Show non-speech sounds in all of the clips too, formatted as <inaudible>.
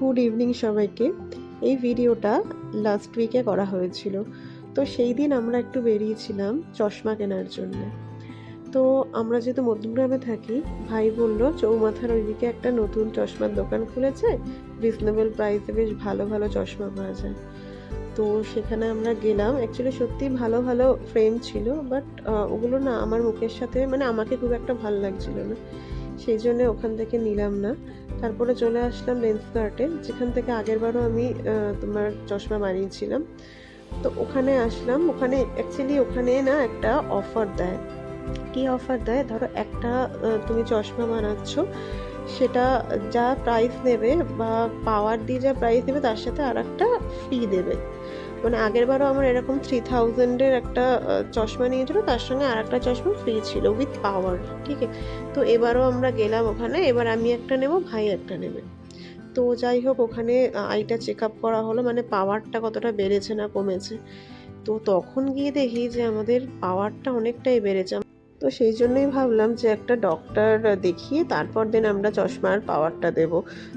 Good evening সবাইকে। এই ভিডিওটা লাস্ট উইকে করা হয়েছিল। তো সেই দিন আমরা একটু বেরিয়েছিলাম চশমা কেনার জন্য। তো আমরা যেহেতু মধ্যমগ্রামে থাকি, ভাই বলল, চৌমাথার ওইদিকে একটা নতুন চশমার দোকান খুলেছে। রিজনেবল প্রাইসে বেশ ভালো ভালো চশমা পাওয়া যায়। তো সেখানে আমরা গেলাম। অ্যাকচুয়ালি সত্যি ভালো ভালো ফ্রেম ছিল বাট ওগুলো না আমার মুখের সাথে মানে আমাকে খুব একটা ভালো লাগছিল না। সেই জন্য ওখান থেকে নিলাম না। তারপরে চলে আসলাম লেন্স কার্টে যেখান থেকে আগেরবারও আমি তোমার চশমা বানিয়েছিলাম। তো ওখানে আসলাম। ওখানে অ্যাকচুয়ালি ওখানে না একটা অফার দেয়। কি অফার দেয়? ধরো একটা তুমি চশমা বানাচ্ছ সেটা যা প্রাইস নেবে বা পাওয়ার দিয়ে যা প্রাইস দেবে তার সাথে আর একটা ফি দেবে। মানে আগের বারও আমার এরকম থ্রি থাউজেন্ডের একটা চশমা নিয়েছিল, তার সঙ্গে আর একটা চশমা ফ্রি ছিল উইথ পাওয়ার ঠিক আছে? তো এবারও আমরা গেলাম ওখানে, এবার আমি একটা নেব, ভাই একটা নেবে। তো যাই হোক, ওখানে আইটা চেক আপ করা হলো মানে পাওয়ারটা কতটা বেড়েছে না কমেছে। তো তখন গিয়ে দেখি যে আমাদের পাওয়ারটা অনেকটাই বেড়েছে। তো সেই জন্যই ভাবলাম যে একটা ডক্টর দেখিয়ে তারপর দিন আমরা চশমার পাওয়ারটা দেব।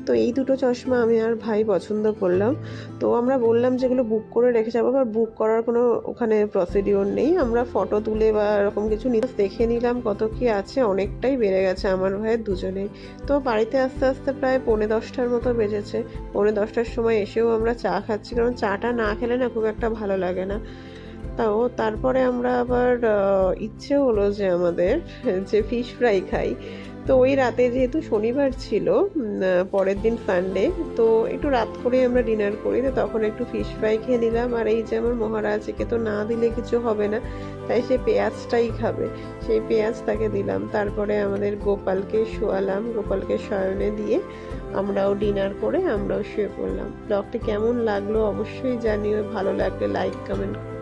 তো এই দুটো চশমা আমি আর ভাই পছন্দ করলাম। তো আমরা বললাম যেগুলো বুক করে রেখে যাব আর বুক করার কোনো ওখানে প্রসিডিওর নেই। আমরা ফটো তুলে বা এরকম কিছু নিয়ে দেখে নিলাম কত কি আছে, অনেকটাই বেড়ে গেছে আমার ভাইয়ের দুজনেই তো বাড়িতে আস্তে আস্তে প্রায় পৌনে দশটার মতো বেজেছে। পৌনে দশটার সময় এসেও আমরা চা খাচ্ছি, কারণ চাটা না খেলে না খুব একটা ভালো লাগে না। তাও তারপরে আমরা আবার ইচ্ছে হলো যে আমাদের <laughs> যে ফিশ ফ্রাই খাই। তো ওই রাতে যেহেতু শনিবার ছিল পরের দিন সানডে তো একটু রাত করে আমরা ডিনার করি, তো তখন একটু ফিশ ফ্রাই খেয়ে নিলাম। আর এই যে আমার মহারাজ একে তো না দিলে কিছু হবে না, তাই সে পেঁয়াজটাই খাবে। সেই পেঁয়াজ তাকে দিলাম, তারপরে আমাদের গোপালকে শোয়ালাম, গোপালকে শয়নে দিয়ে আমরাও ডিনার করে আমরাও শুয়ে পড়লাম। ব্লগটি কেমন লাগল অবশ্যই জানিও, ভালো লাগলে লাইক কমেন্ট